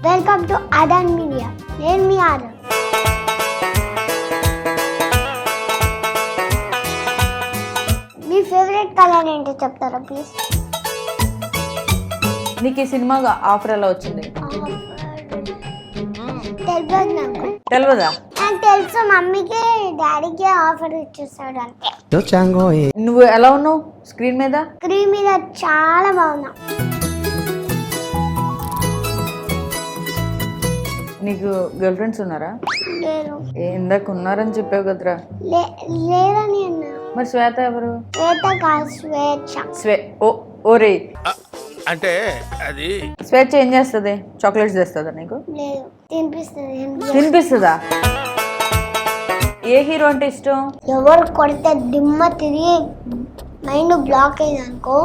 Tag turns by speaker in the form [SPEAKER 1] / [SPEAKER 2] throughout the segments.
[SPEAKER 1] Welcome to అదన్ media నేను మీ ఆదర్ మీ ఫేవరెట్ కలర్ ఏంటో చెప్తారా ప్లీజ్
[SPEAKER 2] నీకు ఈ సినిమా ఆఫర్ ఎలా వచ్చింది?
[SPEAKER 1] తెలియదు నాకు.
[SPEAKER 2] తెలియదా?
[SPEAKER 1] నాకు తెలుసు మమ్మీకి డాడీకి ఆఫర్ ఇచ్చేస్తాడు
[SPEAKER 3] y
[SPEAKER 2] నువ్వు ఎలా ఉన్నావు? స్క్రీన్ మీద?
[SPEAKER 1] స్క్రీన్ మీద చాలా బాగున్నా.
[SPEAKER 2] నీకు గర్ల్ ఫ్రెండ్స్ ఉన్నారా?
[SPEAKER 1] లేరు.
[SPEAKER 2] ఏ, ఇందాక ఉన్నారని చెప్పావు కదరా.
[SPEAKER 1] లే లేరని అన్నా.
[SPEAKER 2] మరి శ్వేత ఎవరు?
[SPEAKER 1] శ్వేత కాదు స్వేచ్ఛ.
[SPEAKER 2] స్వే ఓ ఓరే.
[SPEAKER 4] అంటే అది
[SPEAKER 2] స్వేచ్ఛ ఏం చేస్తుంది? చాక్లెట్స్ తెస్తుందా నీకు?
[SPEAKER 1] లేదు తినిపిస్తుంది ఏం
[SPEAKER 2] తినిపిస్తుందా? ఏ హీరో అంటే ఇష్టం?
[SPEAKER 1] ఎవరు కొడితే దిమ్మ తిరిగి మైండ్ బ్లాక్ అయింది అనుకో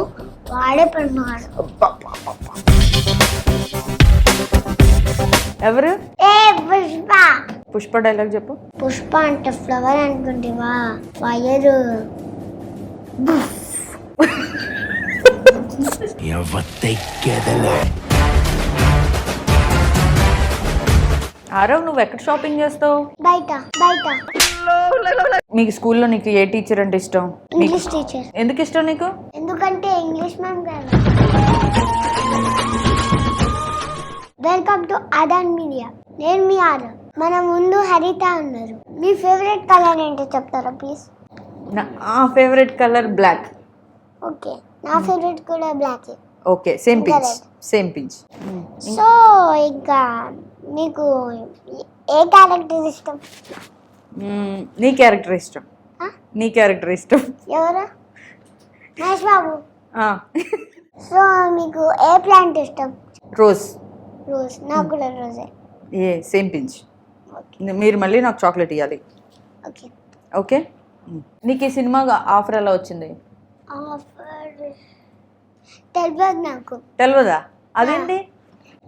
[SPEAKER 1] వాడే పడినాడు
[SPEAKER 2] ఎవరు?
[SPEAKER 1] ఏ పుష్ప.
[SPEAKER 2] పుష్ప డైలాగ్ చెప్పు.
[SPEAKER 1] పుష్ప అంటే ఫ్లవర్ అనుకుంటేవా వైరు
[SPEAKER 2] ఆరవ్ నువ్వు ఎక్కడ షాపింగ్ చేస్తావు?
[SPEAKER 1] బయట బయట.
[SPEAKER 2] మీకు స్కూల్లో నీకు ఏ టీచర్ అంటే ఇష్టం?
[SPEAKER 1] ఇంగ్లీష్ టీచర్
[SPEAKER 2] ఎందుకు ఇష్టం నీకు?
[SPEAKER 1] ఎందుకంటే ఇంగ్లీష్ మ్యామ్ గారు. Welcome to Adan media. నేను మీ ఆదర్ మన ముందు హరిత ఉన్నారు. మీ ఫేవరెట్ కలర్ ఏంటో చెప్తారా ప్లీజ్
[SPEAKER 2] నా ఫేవరెట్ కలర్ బ్లాక్.
[SPEAKER 1] ఓకే. నా ఫేవరెట్ కూడా black.
[SPEAKER 2] Okay same pinch. Same pinch.
[SPEAKER 1] So ఇంకా మీకు ఏ క్యారెక్టర్ ఇష్టం?
[SPEAKER 2] నీ క్యారెక్టర్ ఇష్టం? నీ క్యారెక్టర్ ఇష్టం.
[SPEAKER 1] ఎవరు? మహేష్ బాబు.
[SPEAKER 2] ఆ.
[SPEAKER 1] సో మీకు ఏ ప్లాంట్ ఇష్టం?
[SPEAKER 2] రోజ్
[SPEAKER 1] రోజ్ నాకు కూడా రోజే.
[SPEAKER 2] ఏ సేమ్ పించ్. మీరు మళ్ళీ నాకు చాక్లెట్ ఇవ్వాలి
[SPEAKER 1] ఓకే.
[SPEAKER 2] ఓకే? నీకు ఈ సినిమా ఆఫర్ ఎలా వచ్చింది?
[SPEAKER 1] ఆఫర్ తెలియదు నాకు.
[SPEAKER 2] తెలియదా అదేంటి?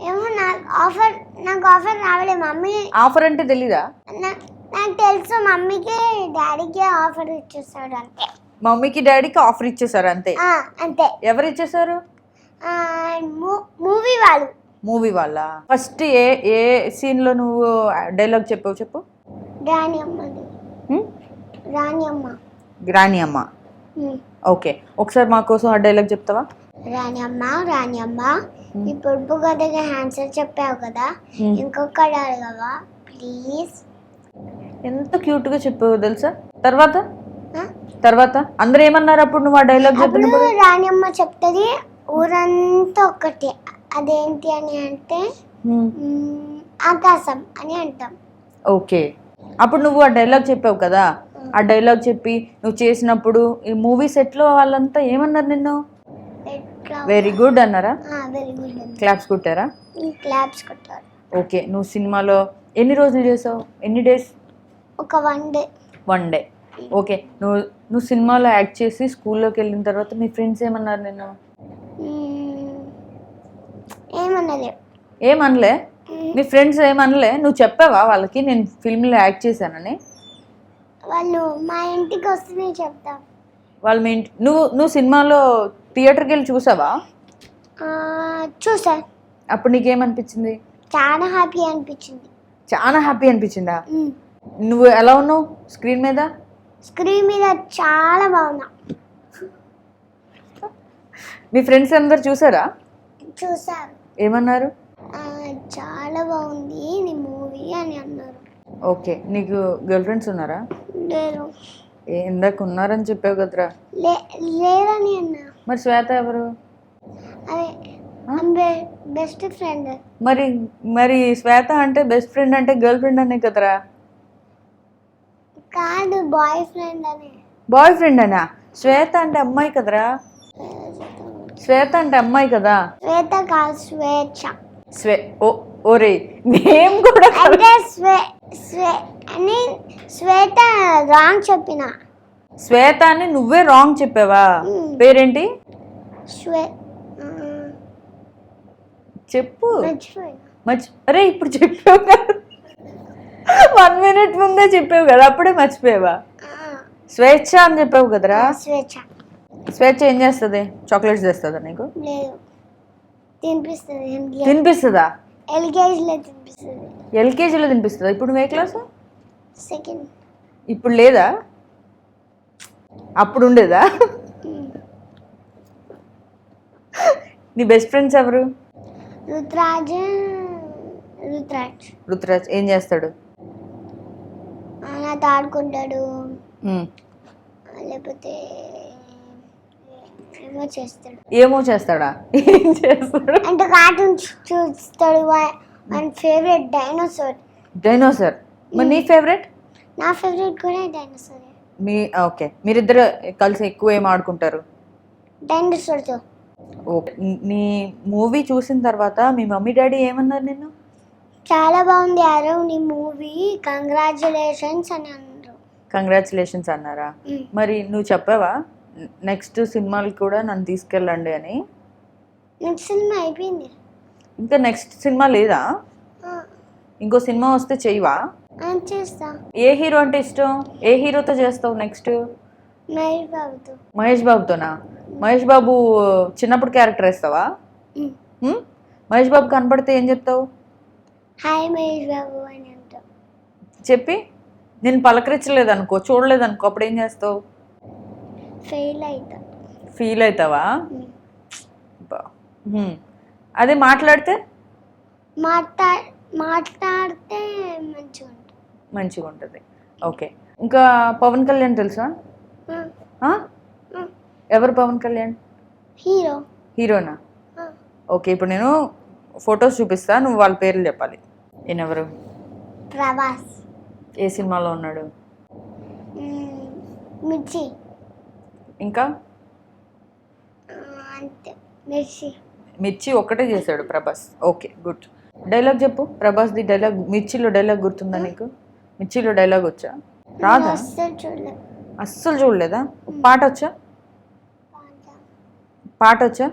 [SPEAKER 1] ఏమో నాకు ఆఫర్ నాకు ఆఫర్ రావలే మమ్మీ.
[SPEAKER 2] ఆఫర్ అంటే తెలీదా?
[SPEAKER 1] నాకు తెలుసు మమ్మీకి డాడీకి ఆఫర్ ఇచ్చేస్తాడు అంతే.
[SPEAKER 2] మమ్మీకి డాడీకి ఆఫర్ ఇచ్చేసారు అంతే.
[SPEAKER 1] అంతే.
[SPEAKER 2] ఎవరు ఇచ్చేసారు?
[SPEAKER 1] మూవీ వాళ్ళు.
[SPEAKER 2] మూవీ వాళ్ళ? ఫస్ట్ ఏ ఏ సీన్లో నువ్వు డైలాగ్ చెప్పావు చెప్పు?
[SPEAKER 1] రాణి అమ్మది? రాణి అమ్మ.
[SPEAKER 2] రాణి అమ్మ. ఓకే. ఒకసారి మా కోసం ఆ డైలాగ్ చెప్తావా?
[SPEAKER 1] రాణి అమ్మ రాణి అమ్మ. ఈ పొడుపు కథగా ఆన్సర్ చెప్పావు కదా. అడగవా? ప్లీజ్.
[SPEAKER 2] ఎంత క్యూట్గా చెప్పావు తెలుసా? తర్వాత? తర్వాత? అందరూ ఏమన్నారు అప్పుడు నువ్వు ఆ డైలాగ్ చెప్పినప్పుడు?
[SPEAKER 1] రాణి అమ్మ చెప్తుంది ఊరంతా ఒకటి అదేంటి అని అంటే ఆకాశం అని అంటాం.
[SPEAKER 2] ఓకే. అప్పుడు నువ్వు ఆ డైలాగ్ చెప్పావు కదా? ఆ డైలాగ్ చెప్పి నువ్వు చేసినప్పుడు ఈ మూవీ సెట్లో వాళ్ళంతా ఏమన్నారు నిన్ను? వెరీ గుడ్ అన్నారా? క్లాప్స్ కొట్టారా?
[SPEAKER 1] క్లాప్స్ కొట్టారు.
[SPEAKER 2] ఓకే. నువ్వు సినిమాలో ఎన్ని రోజులు చేసావు? ఎన్ని డేస్?
[SPEAKER 1] ఒక one day.
[SPEAKER 2] One day. Okay. నువ్వు నువ్వు సినిమాలో యాక్ట్ చేసి స్కూల్లోకి వెళ్ళిన తర్వాత మీ ఫ్రెండ్స్ ఏమన్నారు నిన్ను?
[SPEAKER 1] ఏమన్నది
[SPEAKER 2] ఏమనలే? మీ ఫ్రెండ్స్ ఏమనలే? నువ్వు చెప్పావా వాళ్ళకి? నేను ఫిల్మ్లో యాక్ట్ చేశానని.
[SPEAKER 1] వాళ్ళు మా ఇంటికి వస్తే చెప్తాం.
[SPEAKER 2] వాళ్ళు మీ ఇంటి నువ్వు నువ్వు సినిమాలో థియేటర్కి వెళ్ళి చూసావా?
[SPEAKER 1] చూసా.
[SPEAKER 2] అప్పుడు నీకేమనిపించింది?
[SPEAKER 1] చాలా హ్యాపీ అనిపించింది.
[SPEAKER 2] చాలా హ్యాపీ అనిపించిందా? నువ్వు ఎలా ఉన్నావు స్క్రీన్ మీద?
[SPEAKER 1] స్క్రీన్ మీద చాలా బాగున్నా.
[SPEAKER 2] మీ ఫ్రెండ్స్ అందరు చూసారా?
[SPEAKER 1] చూసారు.
[SPEAKER 2] ఏమన్నారు?
[SPEAKER 1] చాలా బాగుంది నీ మూవీ అని అన్నారు.
[SPEAKER 2] ఓకే నీకు గర్ల్ ఫ్రెండ్స్ ఉన్నారా?
[SPEAKER 1] లేరు.
[SPEAKER 2] ఇందాక ఉన్నారని చెప్పావు కదరా.
[SPEAKER 1] లే లేరని అన్నా.
[SPEAKER 2] మరి శ్వేత ఎవరు?
[SPEAKER 1] Best friend.
[SPEAKER 2] మరి మరి శ్వేత అంటే బెస్ట్ ఫ్రెండ్ అంటే గర్ల్ ఫ్రెండ్ అనే కదరా?
[SPEAKER 1] కాదు బాయ్ ఫ్రెండ్ అని.
[SPEAKER 2] బాయ్ ఫ్రెండ్ అనా? శ్వేత అంటే అమ్మాయి కదరా? శ్వేత అంటే అమ్మాయి కదా?
[SPEAKER 1] శ్వేత కాదు స్వేచ్ఛ.
[SPEAKER 2] స్వే ఓ నేమ్ కూడా.
[SPEAKER 1] అంటే స్వే స్వే అని శ్వేత రాంగ్ చెప్పిన.
[SPEAKER 2] శ్వేత అని నువ్వే రాంగ్ చెప్పావా. పేరేంటి?
[SPEAKER 1] ఆ,
[SPEAKER 2] చెప్పు. మర్చి అరే ఇప్పుడు చెప్పావు కదా. వన్ మినిట్ ముందే చెప్పావు కదా అప్పుడే మర్చిపోయావా? స్వేచ్ఛ అని చెప్పావు కదరా?
[SPEAKER 1] స్వేచ్ఛ.
[SPEAKER 2] స్వేచ్ఛ ఏం చేస్తుంది? చాక్లెట్స్ తెస్తుందా నీకు?
[SPEAKER 1] లేదు. తినిపిస్తుంది.
[SPEAKER 2] తినిపిస్తుందా?
[SPEAKER 1] ఎల్కేజీలో తినిపిస్తుంది.
[SPEAKER 2] ఎల్కేజీలో తినిపిస్తుందా? ఇప్పుడు నువ్వు ఏ క్లాసు?
[SPEAKER 1] సెకండ్.
[SPEAKER 2] ఇప్పుడు లేదా? అప్పుడు ఉండేదా? నీ బెస్ట్ ఫ్రెండ్స్ ఎవరు?
[SPEAKER 1] రుద్రాజ్ రుద్రాజ్
[SPEAKER 2] రుతురాజ్. ఏం చేస్తాడు?
[SPEAKER 1] నాతో ఆడుకుంటాడు. లేకపోతే ఏమో చేస్తాడు.
[SPEAKER 2] ఏమో చేస్తాడా? ఏం చేస్తాడు?
[SPEAKER 1] అంటే కార్టూన్స్ చూస్తాడు మన ఫేవరెట్ డైనోసార్
[SPEAKER 2] డైనోసర్ మరి నీ ఫేవరెట్
[SPEAKER 1] నా ఫేవరెట్ కూడా డైనోసార్
[SPEAKER 2] మీ ఓకే. మీరిద్దరు కలిసి ఎక్కువ ఏం ఆడుకుంటారు?
[SPEAKER 1] డైనోసార్తో
[SPEAKER 2] ఓకే. నీ మూవీ చూసిన తర్వాత మీ మమ్మీ డాడీ ఏమన్నారు నిన్ను?
[SPEAKER 1] చాలా బాగుంది యారో నీ మూవీ కంగ్రాచులేషన్స్ అని అన్నారు.
[SPEAKER 2] కంగ్రాచులేషన్స్ అన్నారా. మరి నువ్వు చెప్పావా? నెక్స్ట్ సినిమాలు కూడా నన్ను తీసుకెళ్ళండి అని.
[SPEAKER 1] నెక్స్ట్ సినిమా అయిపోయింది.
[SPEAKER 2] ఇంకా నెక్స్ట్ సినిమా లేదా? ఇంకో సినిమా వస్తే చెయ్యవా?
[SPEAKER 1] చేస్తా.
[SPEAKER 2] ఏ హీరో అంటే ఇష్టం? ఏ హీరోతో చేస్తావు నెక్స్ట్
[SPEAKER 1] మహేష్ బాబుతో.
[SPEAKER 2] మహేష్ బాబుతోనా? మహేష్ బాబు చిన్నప్పుడు క్యారెక్టర్ వేస్తావా? మహేష్ బాబు కనపడితే ఏం చెప్తావు?
[SPEAKER 1] హాయ్ మహేష్ బాబు అని
[SPEAKER 2] చెప్పి? నేను పలకరించలేదు అనుకో చూడలేదు అనుకో అప్పుడు ఏం చేస్తావు?
[SPEAKER 1] ఫెయిల్ అవుతా
[SPEAKER 2] ఫీల్ అవుతావా
[SPEAKER 1] మ్.
[SPEAKER 2] బా. హ్మ్. అదే మాట్లాడితే?
[SPEAKER 1] మాట్లా మాట్లాడితే మంచిగా ఉంటుంది
[SPEAKER 2] మంచిగా ఉంటుంది ఓకే. ఇంకా పవన్ కళ్యాణ్ తెలుసా?
[SPEAKER 1] ఆ,
[SPEAKER 2] ఆ?
[SPEAKER 1] ఆ.
[SPEAKER 2] ఎవరు పవన్ కళ్యాణ్?
[SPEAKER 1] హీరో.
[SPEAKER 2] హీరోనా?
[SPEAKER 1] ఆ,
[SPEAKER 2] ఓకే ఇప్పుడు నేను ఫొటోస్ చూపిస్తా నువ్వు వాళ్ళ పేర్లు చెప్పాలి. ఎవరు
[SPEAKER 1] ప్రభాస్.
[SPEAKER 2] ఏ సినిమాలో ఉన్నాడు?
[SPEAKER 1] మిర్చి.
[SPEAKER 2] ఇంకా?
[SPEAKER 1] మిర్చి.
[SPEAKER 2] ఒక్కటే చేశాడు ప్రభాస్. Okay good. డైలాగ్ చెప్పు. ప్రభాస్ది డైలాగ్ మిర్చిలో డైలాగ్ గుర్తుందా నీకు? మిర్చిలో డైలాగ్ వచ్చా? రాదా?
[SPEAKER 1] అస్సలు చూడలేదు?
[SPEAKER 2] పాట వచ్చా? పాట. వచ్చా?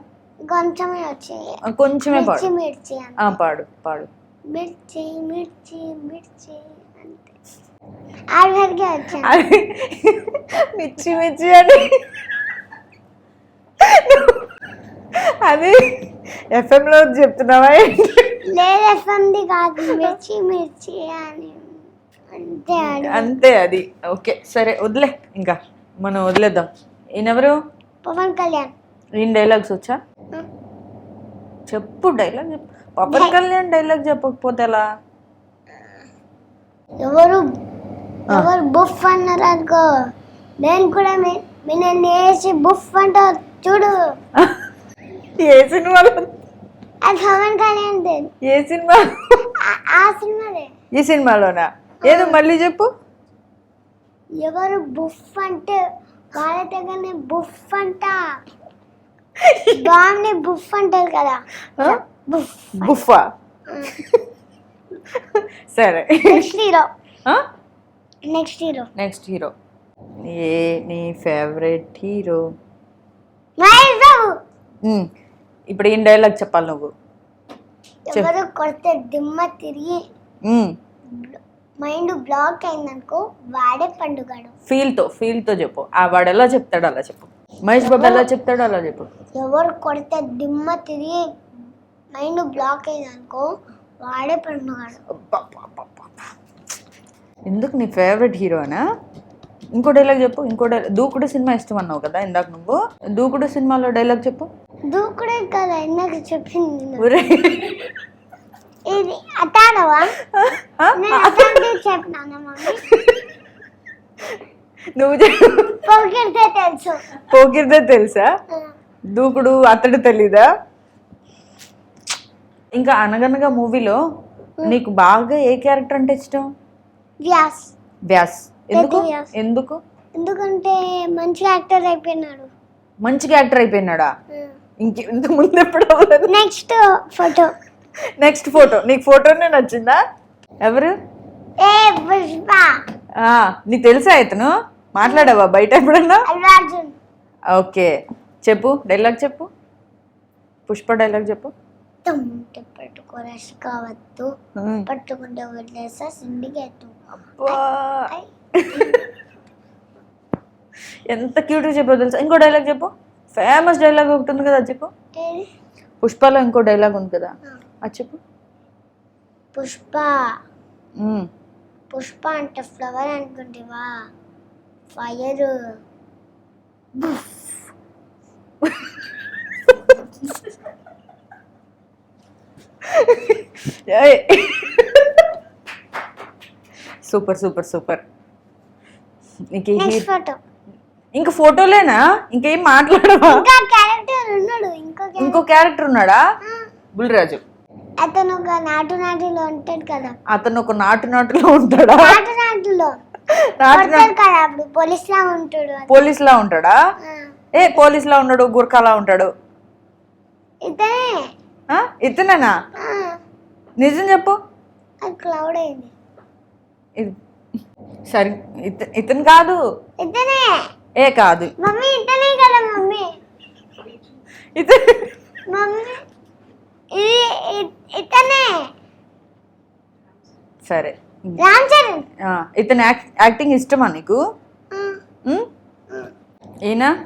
[SPEAKER 1] కొంచెమే వచ్చాయి
[SPEAKER 2] కొంచెమే పాడు. పాడు పాడు.
[SPEAKER 1] మిర్చి మిర్చి మిర్చి అంతే ఆరు వరకే వచ్చాను
[SPEAKER 2] అది మిర్చి మిర్చి అని. అది ఎఫ్ఎంలో చెప్తున్నావా?
[SPEAKER 1] లేదు ఎఫ్ఎంది కాదు మిర్చి మిర్చి అని. అంతే
[SPEAKER 2] అంతే అది. ఓకే సరే వదిలే ఇంకా. మనం వదిలేద్దాం. ఈయనెవరు?
[SPEAKER 1] పవన్ కళ్యాణ్.
[SPEAKER 2] ఈయన డైలాగ్స్ వచ్చా? చెప్పు డైలాగ్ చెప్పు. పవన్ కళ్యాణ్ డైలాగ్ చెప్పకపోతే ఎలా?
[SPEAKER 1] ఎవరు ఎవరు బుఫ్ అన్నారు అనుకో నేను కూడా నన్ను వేసి బుఫ్ అంటారు చూడు.
[SPEAKER 2] ఏ సినిమాలో
[SPEAKER 1] అది పవన్ కళ్యాణ్
[SPEAKER 2] ఏ సినిమా?
[SPEAKER 1] ఆ సినిమాదే.
[SPEAKER 2] ఈ సినిమాలోనా? ఏదో మళ్ళీ చెప్పు.
[SPEAKER 1] ఎవరు బుఫ్ అంటే వాళ్ళ దగ్గరనే బుఫ్ అంట. బాగుంది బుఫ్ అంటారు కదా? బుఫ్.
[SPEAKER 2] బుఫా? సరే. ఆ?
[SPEAKER 1] నెక్స్ట్ హీరో
[SPEAKER 2] నెక్స్ట్ హీరో ఏ నీ ఫేవరెట్ హీరో
[SPEAKER 1] మహేష్ బాబు
[SPEAKER 2] ఉమ్, ఇప్పుడు ఏం డైలాగ్ చెప్పాలి నువ్వు?
[SPEAKER 1] ఎవరు కొడితే దిమ్మ తిరిగి
[SPEAKER 2] ఉమ్,
[SPEAKER 1] మైండ్ బ్లాక్ అయిందనుకో వాడే పండుగాడు.
[SPEAKER 2] ఫీల్తో ఫీల్తో చెప్పు. ఆ వాడు ఎలా చెప్తాడో అలా చెప్పు. మహేష్ బాబు ఎలా చెప్తాడో అలా చెప్పు.
[SPEAKER 1] ఎవరు కొడితే దిమ్మ తిరిగి మైండ్ బ్లాక్ అయిందనుకో వాడే పండుగాడు.
[SPEAKER 2] ఎందుకు నీ ఫేవరెట్ హీరోనా? ఇంకో డైలాగ్ చెప్పు ఇంకో డైలాగ్ దూకుడు సినిమా ఇష్టం అన్నావు కదా ఇందాక నువ్వు. దూకుడు సినిమాలో డైలాగ్ చెప్పు.
[SPEAKER 1] దూకుడే కదా ఇందాక చెప్పింది ఇది
[SPEAKER 2] నువ్వు
[SPEAKER 1] తెలుసు.
[SPEAKER 2] పోకిరిదే తెలుసా?
[SPEAKER 1] ఆ,
[SPEAKER 2] దూకుడు అతడు తెలీదా? ఇంకా అనగనగా మూవీలో నీకు బాగా ఏ క్యారెక్టర్ అంటే ఇష్టం?
[SPEAKER 1] వ్యాస్.
[SPEAKER 2] వ్యాస్. ఎందుకు?
[SPEAKER 1] పెద్ద వ్యాస్.
[SPEAKER 2] ఎందుకు?
[SPEAKER 1] ఎందుకంటే మంచి యాక్టర్ అయిపోయినాడు.
[SPEAKER 2] మంచి యాక్టర్ అయిపోయినాడా? ఇంక ఇంత ముందు ఎప్పుడు అవ్వలేదు.
[SPEAKER 1] Next photo.
[SPEAKER 2] Next photo. నీకు ఫోటోనే నచ్చిందా? ఎవరు?
[SPEAKER 1] ఏ పుష్ప.
[SPEAKER 2] ఆ, నీకు తెలుసా ఇతను? మాట్లాడావా బయట ఎప్పుడన్నా?
[SPEAKER 1] అల్లు అర్జున్.
[SPEAKER 2] ఓకే. చెప్పు డైలాగ్ చెప్పు. పుష్ప డైలాగ్ చెప్పు.
[SPEAKER 1] తమ్ముంటే పట్టుకోరా కావద్దు
[SPEAKER 2] ఉమ్.
[SPEAKER 1] పట్టుకుంటే వదిలేసా సిండికేట్.
[SPEAKER 2] ఎంత క్యూట్గా చెప్పావు తెలుసా? ఇంకో డైలాగ్ చెప్పు. ఫేమస్ డైలాగ్ ఒకటి ఉంది కదా అది చెప్పు. పుష్పలో ఇంకో డైలాగ్ ఉంది కదా అది చెప్పు.
[SPEAKER 1] పుష్ప. పుష్ప అంటే ఫ్లవర్ అనుకుంటేవా? ఫైర్.
[SPEAKER 2] Super super super. ఇంక ఫోటోలేనా? ఇంకేం మాట్లాడవా?
[SPEAKER 1] ఇంకా క్యారెక్టర్ ఉన్నాడు
[SPEAKER 2] ఉన్నాడా? బుల్రాజు
[SPEAKER 1] అతను ఒక నాటు నాటిలో ఉంటాడు కదా.
[SPEAKER 2] అతను ఒక నాటు నాటులో ఉంటాడా?
[SPEAKER 1] నాటు నాటులో. పోలీస్ లా ఉంటాడు
[SPEAKER 2] పోలీస్ లా ఉంటాడా? ఏ పోలీస్ లా ఉంటాడు గుర్ఖాలా ఉంటాడు?
[SPEAKER 1] ఇతనే?
[SPEAKER 2] ఇతనేనా? నిజం చెప్పు.
[SPEAKER 1] క్లౌడ్ అయింది.
[SPEAKER 2] సరే ఇత ఇతను కాదు.
[SPEAKER 1] ఇతనే.
[SPEAKER 2] ఏ కాదు.
[SPEAKER 1] మమ్మీ ఇతనే కదా మమ్మీ.
[SPEAKER 2] ఇతను.
[SPEAKER 1] మమ్మీ ఇతనే.
[SPEAKER 2] సరే.
[SPEAKER 1] రామ్ చరణ్
[SPEAKER 2] ఇతని యాక్- యాక్టింగ్ ఇష్టమా నీకు. ఈయన?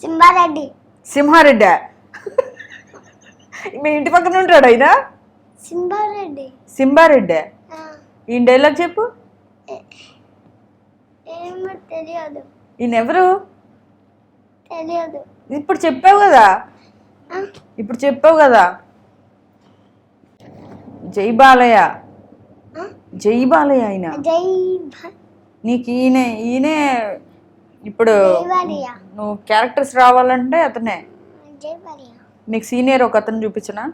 [SPEAKER 1] సింబారెడ్డి
[SPEAKER 2] సింహారెడ్డి. మీ ఇంటి పక్కన ఉంటాడు ఆయన?
[SPEAKER 1] సింబారెడ్డి.
[SPEAKER 2] ఈయన డైలాగ్ చెప్పు.
[SPEAKER 1] ఏమో తెలియదు.
[SPEAKER 2] ఈయన ఎవరు?
[SPEAKER 1] తెలియదు.
[SPEAKER 2] ఇప్పుడు చెప్పావు కదా. ఇప్పుడు చెప్పావు కదా. జై బాలయ్య? జై బాలయ్య ఆయన.
[SPEAKER 1] జై
[SPEAKER 2] నీకు ఈయన ఈయనే ఇప్పుడు నువ్వు క్యారెక్టర్స్ రావాలంటే అతనే. నీకు సీనియర్ ఒక అతను చూపించనా?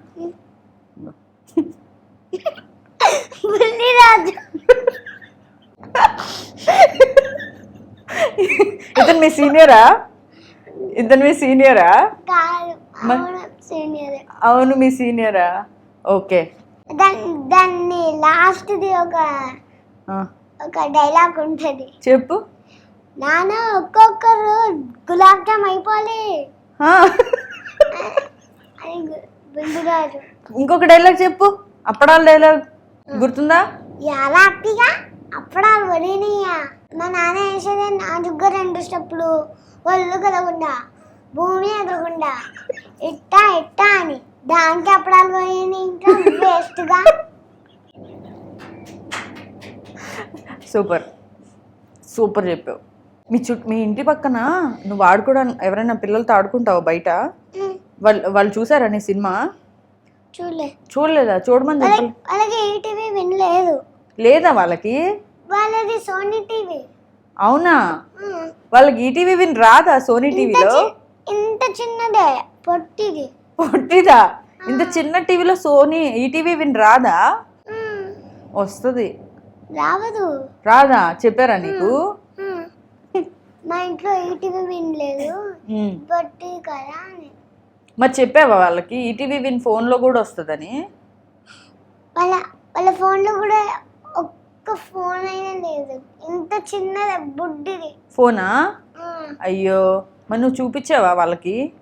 [SPEAKER 2] ఇతను మీ సీనియరా ఇతను మీ సీనియరా
[SPEAKER 1] అవును సీనియర్
[SPEAKER 2] అవును మీ సీనియరా ఓకే.
[SPEAKER 1] దాన్ని లాస్ట్ది ఒక డైలాగ్ ఉంటుంది.
[SPEAKER 2] చెప్పు.
[SPEAKER 1] నాన్న ఒక్కొక్కరు గులాబ్ జామ్ అయిపోవాలి
[SPEAKER 2] ఇంకొక డైలాగ్ చెప్పు. అప్పడాల డైలాగ్ గుర్తుందా?
[SPEAKER 1] ఎలాంటిగా అప్పడాలు వడినయ్యా మా నాన్న వేసేది నాజుగ్గా రెండు స్టెప్పులు. ఒళ్ళు కదకుండా భూమి ఎదరకుండా ఇట్టా ఇట్టా అని. దానికి అప్పడాలు పోయినాయి ఇంకా వేస్ట్గా
[SPEAKER 2] సూపర్. సూపర్ చెప్పావు. మీ చుట్టూ మీ ఇంటి పక్కన నువ్వు ఆడుకోవడం ఎవరైనా పిల్లలతో ఆడుకుంటావా బయట? వాళ్ళు వాళ్ళు చూసారా నీ సినిమా?
[SPEAKER 1] చూడలే.
[SPEAKER 2] చూడలేదా? చూడమని చెప్పలే
[SPEAKER 1] టీవీ వినలేదు.
[SPEAKER 2] లేదా వాళ్ళకి?
[SPEAKER 1] వాళ్ళది సోనీ టీవీ.
[SPEAKER 2] అవునా? వాళ్ళకి ఈటీవీ విన్ రాదా సోనీ టీవీలో?
[SPEAKER 1] ఇంత చిన్నదే పొట్టిది.
[SPEAKER 2] పొట్టిదా? ఇంత చిన్న టీవీలో సోనీ ఈటీవీ విన్ రాదా?
[SPEAKER 1] ఉమ్,
[SPEAKER 2] వస్తుంది.
[SPEAKER 1] రావదు.
[SPEAKER 2] రాదా? చెప్పారా నీకు.
[SPEAKER 1] మా ఇంట్లో ఈ టీవీ వినలేదు
[SPEAKER 2] ఉమ్.
[SPEAKER 1] పొట్టి కదా అని.
[SPEAKER 2] మరి చెప్పావా వాళ్ళకి? ఈటీవీ విన్ ఫోన్లో కూడా వస్తుందని?
[SPEAKER 1] వాళ్ళ వాళ్ళ ఫోన్లో కూడా ఒక్క ఫోన్ అయినా లేదు. ఇంత చిన్నది బుడ్డిది.
[SPEAKER 2] ఫోనా? అయ్యో. మరి నువ్వు చూపించావా వాళ్ళకి?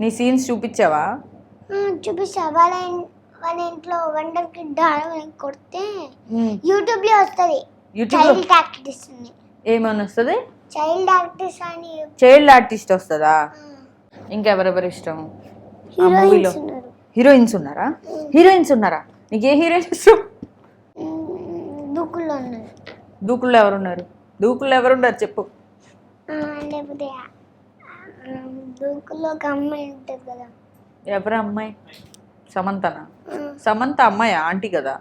[SPEAKER 2] నీ సీన్స్ చూపించావా?
[SPEAKER 1] చూపిస్తా. వాళ్ళ వాళ్ళ ఇంట్లో వండర్ కిడ్ ఆడమని కొడితే. యూట్యూబ్లో వస్తుంది. అని
[SPEAKER 2] ఏమని వస్తుంది?
[SPEAKER 1] చైల్డ్ యాక్టివ్స్ అని
[SPEAKER 2] చైల్డ్ ఆర్టిస్ట్ వస్తుందా? ఇంకెవరెవరు ఇష్టం? ఆ మూవీలో.
[SPEAKER 1] హీరోయిన్స్ ఉన్నారు?
[SPEAKER 2] హీరోయిన్స్ ఉన్నారా? హీరోయిన్స్ నీకు ఏ హీరోయిన్ ఇష్టం?
[SPEAKER 1] దూకుల్లో ఉన్నారు.
[SPEAKER 2] దూకుల్లో ఎవరున్నారు? దూకుల్లో ఎవరున్నారు చెప్పు.
[SPEAKER 1] లేకపోతే దూకుల్లో ఒక అమ్మాయి ఉంటుంది కదా.
[SPEAKER 2] ఎవరు అమ్మాయి? సమంతనా? సమంత అమ్మాయి? ఆంటీ కదా?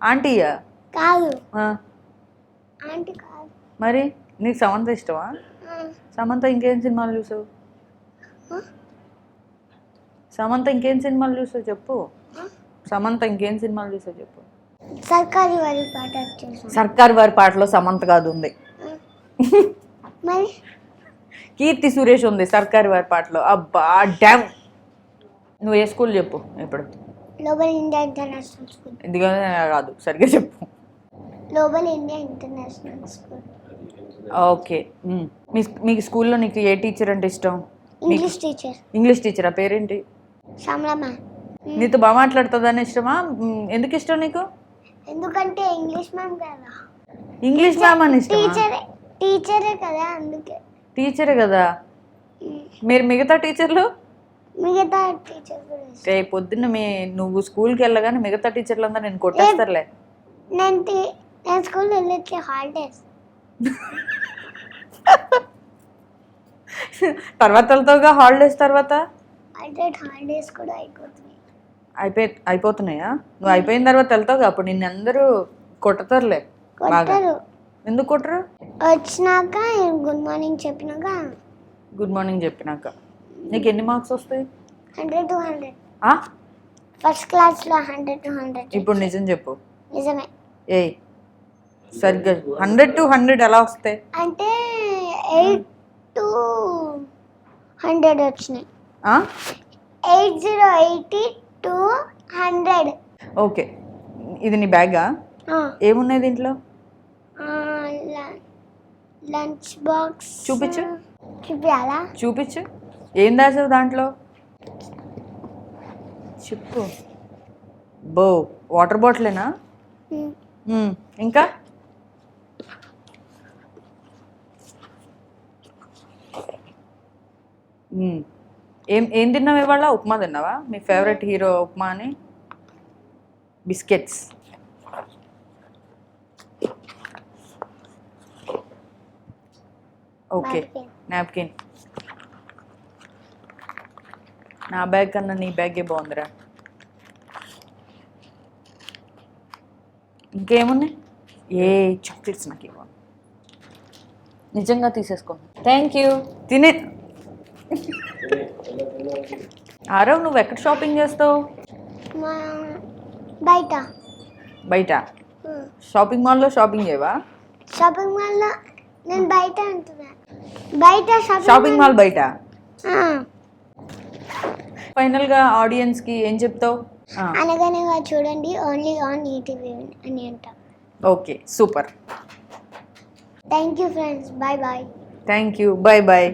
[SPEAKER 2] ఆంటీయా?
[SPEAKER 1] కాదు. ఆంటీ కాదు.
[SPEAKER 2] మరి నీకు సమంత ఇష్టమా? సమంత ఇంకేం సినిమాలు చూసావు? సమంత ఇంకేం సినిమాలు చూసావు చెప్పు. సమంత ఇంకేం సినిమాలు చూసావు చెప్పు.
[SPEAKER 1] సర్కారీ వారి పాట
[SPEAKER 2] సర్కార్ వారి పాటలో సమంత కాదు ఉంది. కీర్తి సురేష్ ఉంది సర్కార్ వారి పాటలో. అబ్బా డ్యామ్. నువ్వు ఏ స్కూల్ చెప్పు ఇప్పుడు?
[SPEAKER 1] Global India international school.
[SPEAKER 2] ఎందుకంటే కాదు సరిగ్గా చెప్పు.
[SPEAKER 1] Global India international school.
[SPEAKER 2] Okay. మ్. మీ స్కూల్లో నీకు ఏ టీచర్ అంటే ఇష్టం?
[SPEAKER 1] English teacher.
[SPEAKER 2] English teacher? పేరేంటి?
[SPEAKER 1] శ్యామలమ్మ.
[SPEAKER 2] నీతో బాగా మాట్లాడుతుందని ఇష్టమా? ఎందుకు ఇష్టం నీకు?
[SPEAKER 1] ఎందుకంటే ఇంగ్లీష్ మ్యామ్ కదా.
[SPEAKER 2] ఇంగ్లీష్ మ్యామ్ అని
[SPEAKER 1] టీచరే టీచరే కదా అందుకే.
[SPEAKER 2] టీచరే కదా? మీరు మిగతా టీచర్లు?
[SPEAKER 1] మిగతా టీచర్ కూడా ఇష్టం.
[SPEAKER 2] రే పొద్దున్న మీ నువ్వు స్కూల్కి వెళ్ళగానే మిగతా టీచర్లందరూ నేను కొట్టేస్తారులే.
[SPEAKER 1] నేను స్కూల్ వెళ్ళొచ్చే హాలిడేస్.
[SPEAKER 2] తర్వాత వెళ్తావుగా హాలిడేస్ తర్వాత?
[SPEAKER 1] అంటే హాలిడేస్ కూడా అయిపోతున్నాయి.
[SPEAKER 2] అయిపోయి అయిపోతున్నాయా? నువ్వు అయిపోయిన తర్వాత వెళ్తావుగా అప్పుడు నిన్ను అందరూ కొట్టతారులే బాగా.
[SPEAKER 1] కొట్టరు
[SPEAKER 2] ఎందుకు కొట్టరు?
[SPEAKER 1] వచ్చినాక గుడ్ మార్నింగ్ చెప్పినాక.
[SPEAKER 2] గుడ్ మార్నింగ్ చెప్పినాక. నీకు ఎన్ని మార్క్స్ వస్తాయి?
[SPEAKER 1] హండ్రెడ్ టు హండ్రెడ్
[SPEAKER 2] ఆ?
[SPEAKER 1] ఫస్ట్ క్లాస్లో హండ్రెడ్ టు హండ్రెడ్
[SPEAKER 2] ఇప్పుడు నిజం చెప్పు.
[SPEAKER 1] నిజమే.
[SPEAKER 2] ఏయ్ సరిగ్గా హండ్రెడ్ టు హండ్రెడ్ ఎలా వస్తాయి?
[SPEAKER 1] అంటే ఎయిట్ టు హండ్రెడ్ వచ్చినాయి? Eight zero eighty to hundred.
[SPEAKER 2] Okay. ఇది నీ బ్యాగా? ఏమున్నాయి దీంట్లో?
[SPEAKER 1] Lunch box.
[SPEAKER 2] చూపించు.
[SPEAKER 1] చూపించాలా?
[SPEAKER 2] చూపించు. ఏం దాచావు దాంట్లో? చెప్పు. బో వాటర్ బాటిలేనా. ఇంకా? ఏం ఏం తిన్నావు ఇవాళ? ఉప్మా తిన్నావా? మీ ఫేవరెట్ హీరో ఉప్మా అని? బిస్కెట్స్. ఓకే. నాప్కిన్. నా బ్యాగ్ కన్నా నీ బ్యాగే బాగుందిరా. ఇంకేమున్నాయి? ఏ చాక్లెట్స్ నాకు ఇవ్వ నిజంగా తీసేసుకో. థ్యాంక్ యూ తినే ఆరవ్ నువ్వు ఎక్కడ షాపింగ్ చేస్తావు?
[SPEAKER 1] బయట.
[SPEAKER 2] బయట? షాపింగ్ మాల్లో షాపింగ్ చేయవా?
[SPEAKER 1] షాపింగ్ మాల్లో నేను బయట అంటున్నా. బయట
[SPEAKER 2] షాపింగ్ మాల్ బయట?
[SPEAKER 1] ఆ,
[SPEAKER 2] ఫైనల్గా ఆడియన్స్కి ఏం చెప్తావు?
[SPEAKER 1] అనగనగా చూడండి ఓన్లీ ఆన్ ఈటీవీ అని అంటాం.
[SPEAKER 2] Okay super.
[SPEAKER 1] Thank you friends bye bye
[SPEAKER 2] thank you bye bye